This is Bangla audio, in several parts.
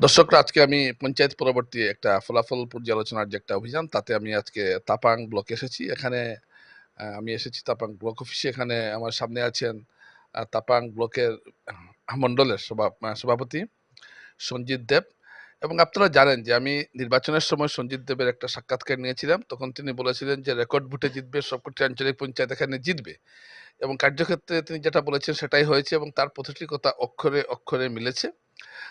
দর্শকরা, আজকে আমি পঞ্চায়েত পরবর্তী একটা ফলাফল পর্যালোচনার যে একটা অভিযান, তাতে আমি আজকে তাপাং ব্লকে এসেছি। এখানে আমি এসেছি তাপাং ব্লক অফিসে। এখানে আমার সামনে আছেন তাপাং ব্লকের মণ্ডলের সভা- সভাপতি সঞ্জিত দেব। এবং আপনারা জানেন যে আমি নির্বাচনের সময় সঞ্জিত দেবের একটা সাক্ষাৎকার নিয়েছিলাম। তখন তিনি বলেছিলেন যে রেকর্ড ভোটে জিতবে, সবকটি আঞ্চলিক পঞ্চায়েত এখানে জিতবে। এবং কার্যক্ষেত্রে তিনি যেটা বলেছেন সেটাই হয়েছে এবং তার প্রতিটি কথা অক্ষরে অক্ষরে মিলেছে।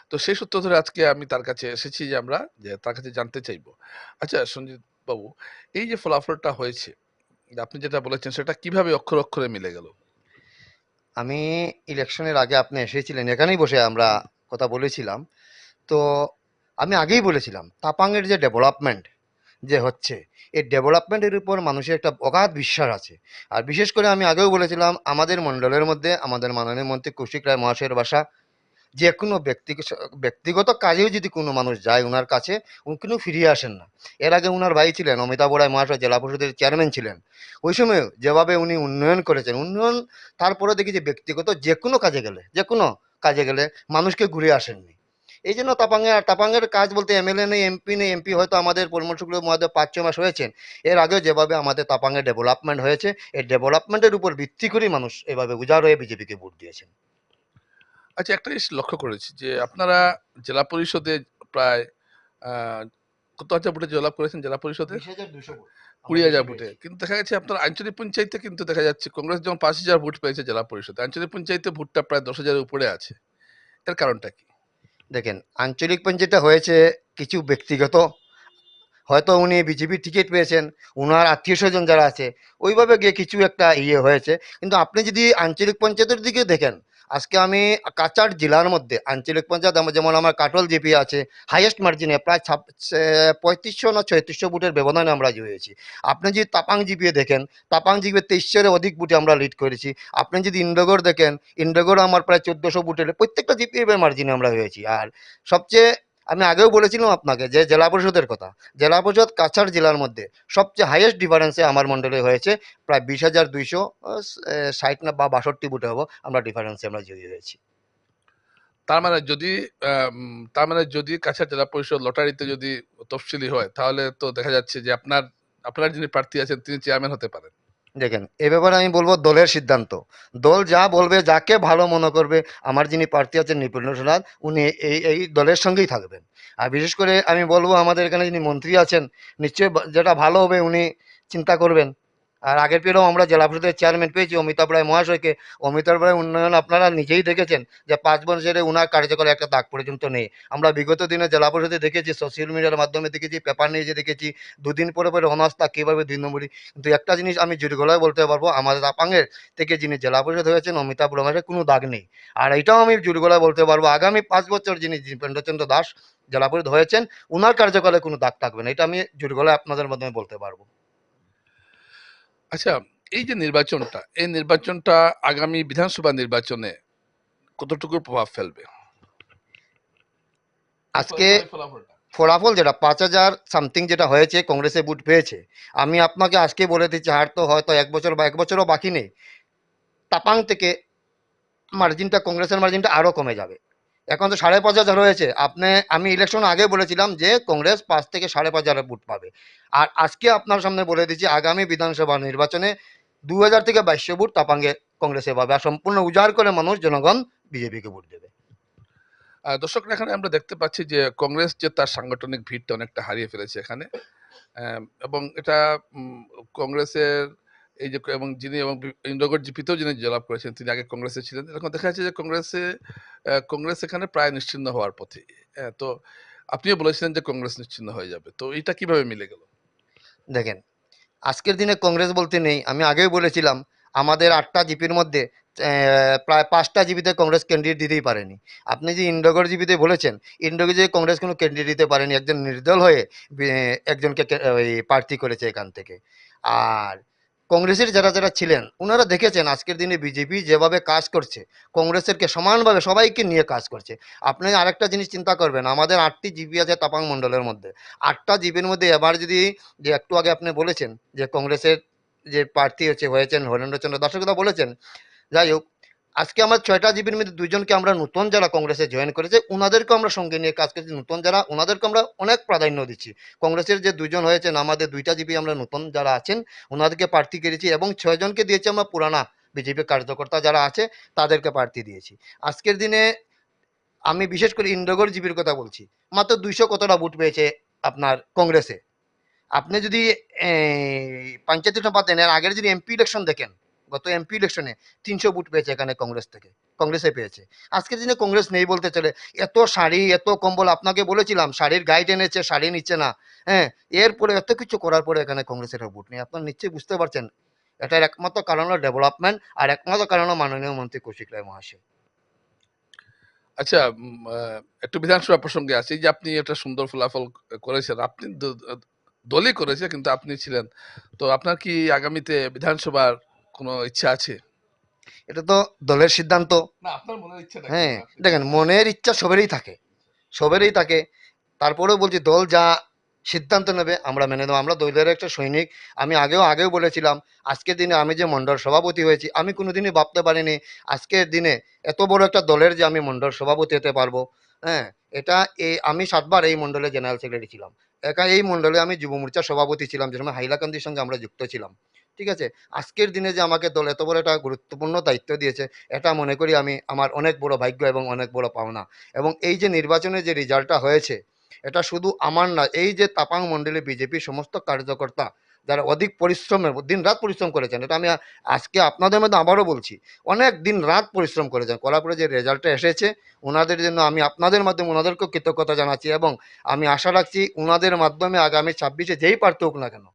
তো সেই সূত্র ধরে আজকে আমি তার কাছে এসেছি যে আমরা, যে তার কাছে জানতে চাইব। আচ্ছা সঞ্জিত বাবু এই যে ফলাফলটা হয়েছে, আপনি যেটা বলেছেন, সেটা কীভাবে অক্ষর অক্ষরে মিলে গেল? আমি ইলেকশনের আগে আপনি এসেছিলেন, এখানেই বসে আমরা কথা বলেছিলাম। তো আমি আগেই বলেছিলাম, তাপাংয়ের যে ডেভেলপমেন্ট যে হচ্ছে, এই ডেভেলপমেন্টের উপর মানুষের একটা অগাধ বিশ্বাস আছে। আর বিশেষ করে আমি আগেও বলেছিলাম, আমাদের মণ্ডলের মধ্যে, আমাদের মাননীয় মন্ত্রী কৌশিক রায় মহাশয়ের বাসা যে কোনো ব্যক্তি ব্যক্তিগত কাজেও যদি কোনো মানুষ যায় ওনার কাছে উনি কিন্তু ফিরিয়ে আসেন না। এর আগে ওনার ভাই ছিলেন অমিতাভ রায় মহাশয়, জেলা পরিষদের চেয়ারম্যান ছিলেন। ওই সময় যেভাবে উনি উন্নয়ন করেছেন, উন্নয়ন তারপরে দেখি যে ব্যক্তিগত যে কোনো কাজে গেলে, যে কোনো কাজে গেলে মানুষকে ঘুরে আসেননি। এই জন্য তাপাঙ্গে তাপাঙ্গের কাজ বলতে এমএলএ নেই, এমপি নেই, এমপি হয়তো আমাদের পরামর্শগুলো মধ্যে পাঁচ ছ মাস হয়েছেন। এর আগেও যেভাবে আমাদের তাপাঙ্গে ডেভেলপমেন্ট হয়েছে, এই ডেভেলপমেন্টের উপর ভিত্তি করেই মানুষ এভাবে উজাড় হয়ে বিজেপিকে ভোট দিয়েছেন। আচ্ছা একটা জিনিস লক্ষ্য করেছি যে আপনারা জেলা পরিষদে প্রায় কত হাজার ভোটে জয়লাভ করেছেন জেলা পরিষদে? কুড়ি হাজার ভোটে। কিন্তু দেখা গেছে আপনার আঞ্চলিক পঞ্চায়েতে কিন্তু দেখা যাচ্ছে কংগ্রেস যেমন পাঁচ হাজার ভোট পেয়েছে জেলা পরিষদে আঞ্চলিক পঞ্চায়েতে ভোটটা প্রায় দশ হাজারের উপরে আছে। এর কারণটা কি? দেখেন আঞ্চলিক পঞ্চায়েতটা হয়েছে কিছু ব্যক্তিগত। হয়তো উনি বিজেপি টিকিট পেয়েছেন ওনার আত্মীয় স্বজন যারা আছে ওইভাবে গিয়ে কিছু একটা ইয়ে হয়েছে। কিন্তু আপনি যদি আঞ্চলিক পঞ্চায়েতের দিকে দেখেন আজকে আমি কাছাড় জেলার মধ্যে, আঞ্চলিক পঞ্চায়েত যেমন আমার কাটল জিপি আছে হাইয়েস্ট মার্জিনে প্রায় ছাপ পঁয়ত্রিশশো না ছয়ত্রিশশো বুটের ব্যবধানে আমরা জয়েছি আপনি যদি তাপাং জিপিয়ে দেখেন তাপাং জিপিয়ে তেইশের অধিক বুটে আমরা লিড করেছি। আপনি যদি ইন্ডোগড় দেখেন ইন্ডোগড় আমার প্রায় চোদ্দোশো বুটের, প্রত্যেকটা জিপিএ মার্জিনে আমরা হয়েছি। আর সবচেয়ে আমি আগেও বলেছিলাম আপনাকে যে জেলা পরিষদের কথা। জেলা পরিষদ কাছাড় জেলার মধ্যে সবচেয়ে হাইয়েস্ট ডিফারেন্সে আমার মণ্ডলে হয়েছে, প্রায় বিশ হাজার দুইশো ষাট না বা বাষট্টি বুটে হব, আমরা ডিফারেন্সে আমরা জয়ী হয়েছি। তার মানে যদি তার মানে যদি কাছাড় জেলা পরিষদ লটারিতে যদি তফসিলি হয়, তাহলে তো দেখা যাচ্ছে যে আপনার আপনার যিনি প্রার্থী আছেন, তিনি চেয়ারম্যান হতে পারেন। দেখেন, এ ব্যাপারে আমি বলব দলের সিদ্ধান্ত। দল যা বলবে, যাকে ভালো মনে করবে, আমার যিনি প্রার্থী আছেন নিপুণেশ্বরনাথ উনি এই এই দলের সঙ্গেই থাকবেন। আর বিশেষ করে আমি বলব আমাদের এখানে যিনি মন্ত্রী আছেন, নিশ্চয়ই যেটা ভালো হবে উনি চিন্তা করবেন। আর আগের পেলেও আমরা জেলা পরিষদের চেয়ারম্যান পেয়েছি, অমিতাভ রায় মহাশয়কে। অমিতাভ রায় উন্নয়ন আপনারা নিজেই দেখেছেন যে পাঁচ বছরে উনার কার্যকরে একটা দাগ পর্যন্ত নেই। আমরা বিগত দিনে জেলা পরিষদে দেখেছি সোশ্যাল মিডিয়ার মাধ্যমে দেখেছি পেপার নিয়ে দেখেছি, দুদিন পরে পরে অনাস্থা, কীভাবে দুই নম্বরই। কিন্তু একটা জিনিস আমি জোর গলায় বলতে পারব আমাদের আপাঙ্গের থেকে যিনি জেলা পরিষদ হয়েছেন, অমিতাভ রমেশের কোনো দাগ নেই। আর এটাও আমি জোর গলায় বলতে পারব, আগামী পাঁচ বছর যিনি দীপেন্দ্রচন্দ্র দাস জেলা পরিষদ হয়েছেন, উনার কার্যকালে কোনো দাগ থাকবে না। এটা আমি জোর গলায় আপনাদের মাধ্যমে বলতে পারব। আচ্ছা এই যে নির্বাচনটা এই নির্বাচনটা আগামী বিধানসভা নির্বাচনে কতটুকু প্রভাব ফেলবে? আজকে ফলাফল যেটা পাঁচ হাজার সামথিং যেটা হয়েছে কংগ্রেসে বুট পেয়েছে। আমি আপনাকে আজকে বলে দিচ্ছি হার তো হয়তো এক বছর বা এক বছরও বাকি নেই। তাপাং থেকে মার্জিনটা কংগ্রেসের মার্জিনটা আরও কমে যাবে। এখন তো সাড়ে পাঁচ হাজার হয়েছে। আপনি, আমি ইলেকশন আগে বলেছিলাম যে কংগ্রেস পাঁচ থেকে সাড়ে পাঁচ হাজার বুট পাবে। আর আজকে আপনার সামনে বলে দিচ্ছি, আগামী বিধানসভা নির্বাচনে দু হাজার থেকে বাইশশো বুট তাপাঙ্গে কংগ্রেসে পাবে। আর সম্পূর্ণ উজাড় করে মানুষ, জনগণ বিজেপিকে ভোট দেবে। দর্শকরা এখানে আমরা দেখতে পাচ্ছি যে কংগ্রেস যে তার সাংগঠনিক ভিড়টা অনেকটা হারিয়ে ফেলেছে এখানে। এবং এটা কংগ্রেসের এই যে এবং যিনি, এবং ইন্দ্রগড় জিপিতেও যিনি জয়লাভ করেছেন, তিনি আগে কংগ্রেসে ছিলেন। এরকম দেখা যাচ্ছে যে কংগ্রেসে কংগ্রেস এখানে প্রায় নিশ্চিন্ন হওয়ার পথে। তো আপনিও বলেছিলেন যে কংগ্রেস নিশ্চিন্ন হয়ে যাবে। তো এটা কীভাবে মিলে গেল? দেখেন, আজকের দিনে কংগ্রেস বলতে নেই। আমি আগেও বলেছিলাম, আমাদের আটটা জিপির মধ্যে প্রায় পাঁচটা জিপিতে কংগ্রেস ক্যান্ডিডেট দিতেই পারেনি। আপনি যে ইন্ডোগড় জিপিতে বলেছেন ইন্ডোগে যে কংগ্রেস কোনো ক্যান্ডিডেট দিতে পারেনি। একজন নির্দল হয়ে একজনকে প্রার্থী করেছে এখান থেকে। আর কংগ্রেসের যারা যারা ছিলেন ওনারা দেখেছেন আজকের দিনে বিজেপি যেভাবে কাজ করছে, কংগ্রেসেরকে সমানভাবে সবাইকে নিয়ে কাজ করছে। আপনি আরেকটা জিনিস চিন্তা করবেন, আমাদের আটটি জিপি আছে তাপাং মণ্ডলের মধ্যে। আটটা জিপির মধ্যে এবার যদি যে একটু আগে আপনি বলেছেন যে কংগ্রেসের যে প্রার্থী হচ্ছে, হয়েছেন হরেন্দ্রচন্দ্র দাসের কথা বলেছেন, যাই হোক আজকে আমার ছয়টা জিবির মধ্যে দুইজনকে আমরা নতুন যারা কংগ্রেসে জয়েন করেছে ওনাদেরকে আমরা সঙ্গে নিয়ে কাজ করছি। নতুন যারা ওনাদেরকে আমরা অনেক প্রাধান্য দিচ্ছি। কংগ্রেসের যে দুজন হয়েছেন আমাদের দুইটা জিবি আমরা নতুন যারা আছেন ওনাদেরকে প্রার্থী করেছি এবং ছয়জনকে দিয়েছি আমরা পুরানা বিজেপি কার্যকর্তা যারা আছে, তাদেরকে প্রার্থী দিয়েছি। আজকের দিনে আমি বিশেষ করে ইন্দ্রগড় জিবির কথা বলছি। মাত্র দুইশো কতটা ভোট পেয়েছে আপনার কংগ্রেসে? আপনি যদি পঞ্চায়েত দেন আগের যদি এমপি ইলেকশন দেখেন গত এমপি ইলেকশনে তিনশো ভোট পেয়েছে এখানে কংগ্রেস থেকে, কংগ্রেসে পেয়েছে। আজকের দিনে কংগ্রেস নেই বলতে চলে, এত শাড়ি, এত কম্বল আপনাকে বলেছিলাম, শাড়ির গাইড এনেছে, শাড়ি নিচ্ছে না হ্যাঁ এরপরে এত কিছু করার পরে এখানে কংগ্রেসের ভোট নেই। আপনার নিশ্চয়ই বুঝতে পারছেন, এটার একমাত্র কারণ হলো ডেভেলপমেন্ট আর একমাত্র কারণ হলো মাননীয় মন্ত্রী কৌশিক রায় মহাশয়। আচ্ছা একটু বিধানসভা প্রসঙ্গে আছে যে আপনি একটা সুন্দর ফলাফল করেছেন, আপনি দলই করেছে, কিন্তু আপনি ছিলেন। তো আপনার কি আগামীতে বিধানসভার কোনো ইচ্ছা আছে? এটা তো দলের সিদ্ধান্ত। না আপনার মনের ইচ্ছা হ্যাঁ দেখেন মনের ইচ্ছা সবেরই থাকে। সবেরই থাকে। তারপরেও বলছি দল যা সিদ্ধান্ত নেবে আমরা মেনে নেব। আমরা দলের একটা সৈনিক। আমি আগেও আগেও বলেছিলাম আজকের দিনে আমি যে মণ্ডল সভাপতি হয়েছি আমি কোনোদিনই ভাবতে পারিনি আজকের দিনে এত বড় একটা দলের যে আমি মণ্ডল সভাপতি হতে পারব। হ্যাঁ এটা এই আমি সাতবার এই মণ্ডলে জেনারেল সেক্রেটারি ছিলাম। একা এই মণ্ডলে আমি যুব মোর্চার সভাপতি ছিলাম যে সময় হাইলাকান্দির সঙ্গে আমরা যুক্ত ছিলাম। ঠিক আছে? আজকের দিনে যে আমাকে দল এত বড় একটা গুরুত্বপূর্ণ দায়িত্ব দিয়েছে, এটা মনে করি আমি আমার অনেক বড় ভাগ্য এবং অনেক বড় পাওনা। এবং এই যে নির্বাচনের যে রেজাল্টটা হয়েছে, এটা শুধু আমার না, এই যে তাপাং মণ্ডলে বিজেপির সমস্ত কার্যকর্তা যারা অধিক পরিশ্রমের দিন রাত পরিশ্রম করেছেন, এটা আমি আজকে আপনাদের মধ্যে আবারও বলছি, অনেক দিন রাত পরিশ্রম করেছেন। করার পরে যে রেজাল্টটা এসেছে ওনাদের জন্য আমি আপনাদের মাধ্যমে ওনাদেরকেও কৃতজ্ঞতা জানাচ্ছি এবং আমি আশা রাখছি ওনাদের মাধ্যমে আগামী ছাব্বিশে যেই প্রার্থী হোক না কেন